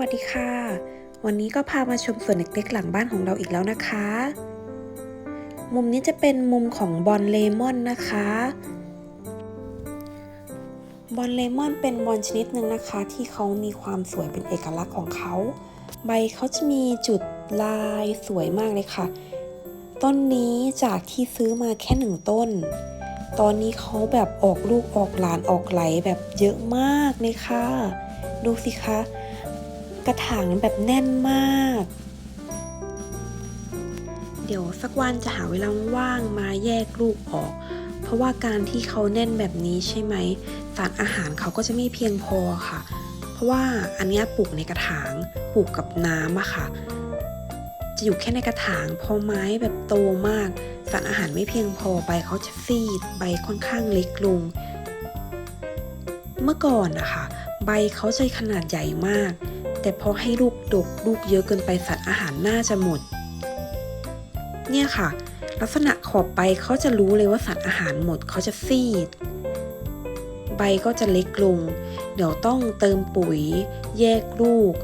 วัสดีค่ะ วันนี้ก็พามาชมสวนเล็กๆหลังบ้านของเราอีกแล้วนะคะ มุมนี้จะเป็นมุมของบอลเลมอนนะคะ บอลเลมอนเป็นบอลชนิดหนึ่งนะคะ ที่เขามีความสวยเป็นเอกลักษณ์ของเขา ใบเขาจะมีจุดลายสวยมากเลยค่ะ ต้นนี้จากที่ซื้อมาแค่หนึ่งต้น ตอนนี้เขาแบบออกลูกออกหลานออกไหลแบบเยอะมากเลยค่ะดูสิคะ กระถางแบบแน่นมาก เดี๋ยวสักวันจะหาเวลาว่างมาแยกลูกออก เพราะว่าการที่เขาแน่นแบบนี้ใช่ไหมสารอาหารเขาก็จะไม่เพียงพอค่ะ เพราะว่าอันนี้ปลูกในกระถางปลูกกับน้ำอะค่ะ จะอยู่แค่ในกระถางพอไม้แบบโตมากสารอาหารไม่เพียงพอใบเขาจะซีดใบค่อนข้างเล็กลง เมื่อก่อนนะคะใบเขาจะขนาดใหญ่มาก แต่พอให้ลูกดกลูกเยอะเกินไปสารอาหารน่าจะหมด เนี่ยค่ะ ลักษณะขอบใบเขาจะรู้เลยว่าสารอาหารหมดเขาจะซีด ใบก็จะเล็กลง เดี๋ยวต้องเติมปุ๋ย แยกลูก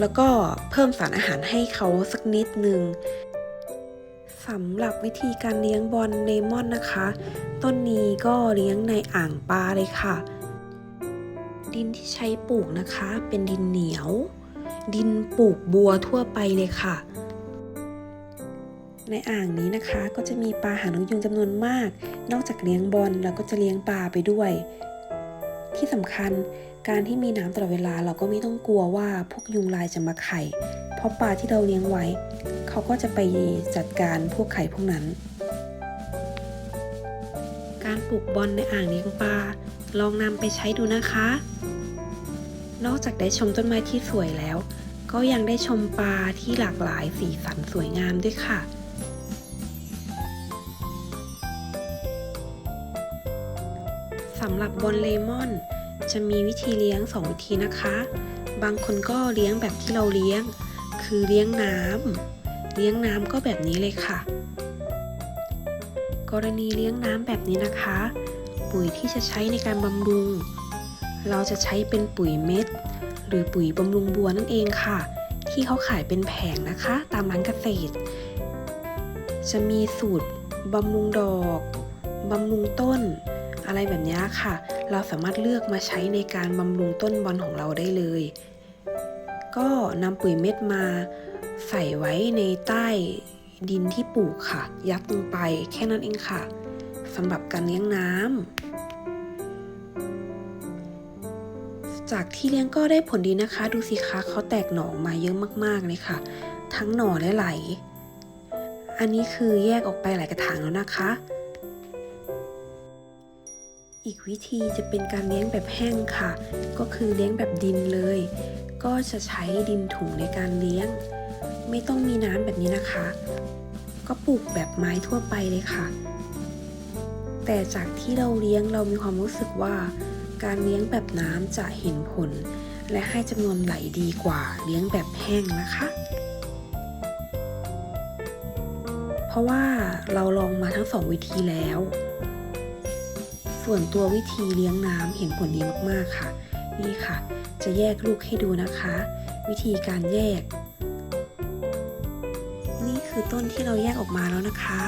แล้วก็เพิ่มสารอาหารให้เขาสักนิดนึงสำหรับวิธีการเลี้ยงบอลเลมอนนะคะ ต้นนี้ก็เลี้ยงในอ่างปลาเลยค่ะ ดินที่ใช้ปลูกนะคะ เป็นดินเหนียว ดินปลูกบัวทั่วไปเลยค่ะ ในอ่างนี้นะคะก็จะมีปลาหางนกยุงจำนวนมาก นอกจากเลี้ยงบอลเราก็จะเลี้ยงปลาไปด้วย ที่สำคัญการที่มีน้ำตลอดเวลาเราก็ไม่ต้องกลัวว่าพวกยุงลายจะมาไข่ เพราะปลาที่เราเลี้ยงไว้ เขาก็จะไปจัดการพวกไข่พวกนั้น การปลูกบอลในอ่างเลี้ยงปลา ลองนำไปใช้ดูนะคะ นอกจากได้ชมต้นไม้ที่สวยแล้ว ก็ยังได้ชมปลาที่หลากหลายสีสันสวยงามด้วยค่ะสำหรับบอลเลมอน จะมีวิธีเลี้ยง 2 วิธีนะคะ บางคนก็เลี้ยงแบบที่เราเลี้ยง คือเลี้ยงน้ำเลี้ยงน้ำก็แบบนี้เลยค่ะ กรณีเลี้ยงน้ำแบบนี้นะคะ ปุ๋ยที่จะใช้ในการบำรุง เราจะใช้เป็นปุ๋ยเม็ด หรือปุ๋ยบำรุงบัวนั่นเองค่ะ ที่เขาขายเป็นแผงนะคะ ตามร้านเกษตร จะมีสูตรบำรุงดอกบำรุงต้น อะไรแบบนี้ค่ะ เราสามารถเลือกมาใช้ในการบำรุงต้นบอลของเราได้เลย ก็นำปุ๋ยเม็ดมาใส่ไว้ในใต้ดินที่ปลูกค่ะ ยัดลงไปแค่นั้นเองค่ะสำหรับการเลี้ยงน้ำ จากที่เลี้ยงก็ได้ผลดีนะคะ ดูสิคะเขาแตกหน่อออกมาเยอะมากๆเลยค่ะ ทั้งหน่อและไหล อันนี้คือแยกออกไปหลายกระถางแล้วนะคะ อีกวิธีจะเป็นการเลี้ยงแบบแห้งค่ะ ก็คือเลี้ยงแบบดินเลย ก็จะใช้ดินถุงในการเลี้ยง ไม่ต้องมีน้ำแบบนี้นะคะ ก็ปลูกแบบไม้ทั่วไปเลยค่ะ แต่จากที่เราเลี้ยงเรามีความรู้สึกว่า การเลี้ยงแบบน้ำจะเห็นผล และให้จำนวนไหลดีกว่าเลี้ยงแบบแห้งนะคะ เพราะว่าเราลองมาทั้งสองวิธีแล้ว ส่วนตัววิธีเลี้ยงน้ำเห็นผลดีมากๆค่ะ นี่ค่ะ จะแยกลูกให้ดูนะคะ วิธีการแยก นี่คือต้นที่เราแยกออกมาแล้วนะคะ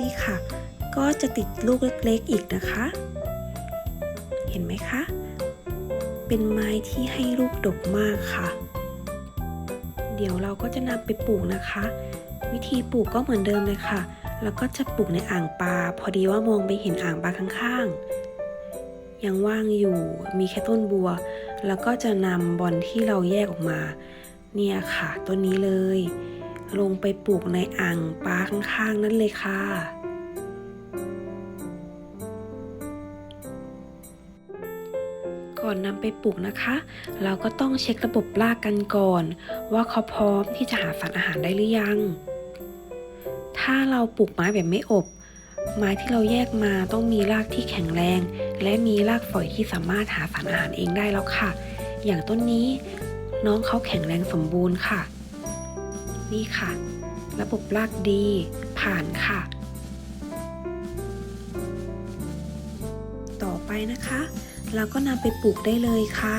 นี่ค่ะ ก็จะติดลูกเล็กๆอีกนะคะ เห็นไหมคะ เป็นไม้ที่ให้ลูกดกมากค่ะ เดี๋ยวเราก็จะนำไปปลูกนะคะ วิธีปลูกก็เหมือนเดิมเลยค่ะ แล้วก็จะปลูกในอ่างปลา พอดีว่ามองไปเห็นอ่างปลาข้างๆ ยังว่างอยู่ มีแค่ต้นบัว แล้วก็จะนำบอลที่เราแยกออกมา เนี่ยค่ะต้นนี้เลย ลงไปปลูกในอ่างปลาข้างๆ นั่นเลยค่ะ ก่อนนำไปปลูกนะคะ เราก็ต้องเช็คระบบรากกันก่อน ว่าเขาพร้อมที่จะหาสารอาหารได้หรือยัง ถ้าเราปลูกไม้แบบไม่อบ ไม้ที่เราแยกมาต้องมีรากที่แข็งแรง และมีรากฝอยที่สามารถหาสารอาหารเองได้แล้วค่ะ อย่างต้นนี้น้องเขาแข็งแรงสมบูรณ์ค่ะ นี่ค่ะ ระบบรากดี ผ่านค่ะ ต่อไปนะคะ เราก็นำไปปลูกได้เลยค่ะ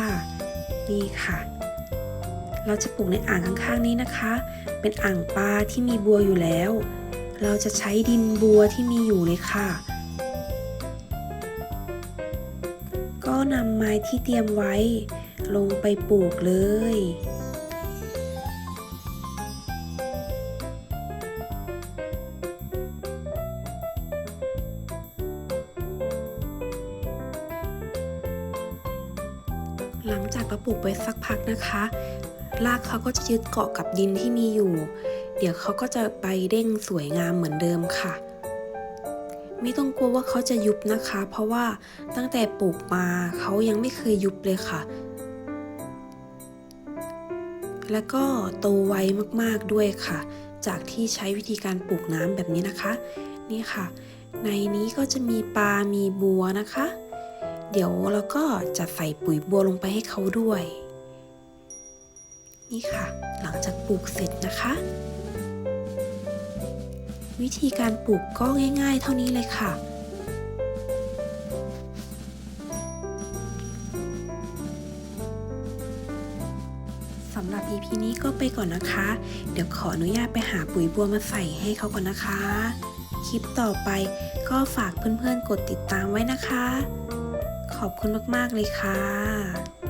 นี่ค่ะ เราจะปลูกในอ่างข้างๆนี้นะคะ เป็นอ่างปลาที่มีบัวอยู่แล้ว เราจะใช้ดินบัวที่มีอยู่เลยค่ะ ก็นำไม้ที่เตรียมไว้ ลงไปปลูกเลย หลังจากเราปลูกไปสักพักนะคะ รากเขาก็จะยึดเกาะกับดินที่มีอยู่ เดี๋ยวเขาก็จะไปเด้งสวยงามเหมือนเดิมค่ะ ไม่ต้องกลัวว่าเขาจะยุบนะคะ เพราะว่าตั้งแต่ปลูกมาเขายังไม่เคยยุบเลยค่ะ แล้วก็โตไวมากๆด้วยค่ะ จากที่ใช้วิธีการปลูกน้ำแบบนี้นะคะ นี่ค่ะ ในนี้ก็จะมีปลา มีบัวนะคะ เดี๋ยวเราก็จะใส่ปุ๋ยบัวลงไปให้เขาด้วย นี่ค่ะ หลังจากปลูกเสร็จนะคะ วิธีการปลูกก็ง่าย ๆ เท่านี้เลยค่ะสำหรับ EP นี้ก็ไปก่อนนะคะ เดี๋ยวขออนุญาตไปหาปุ๋ยบัวมาใส่ให้เขาก่อนนะคะ คลิปต่อไปก็ฝากเพื่อนๆกดติดตามไว้นะคะ ขอบคุณมาก ๆ เลยค่ะ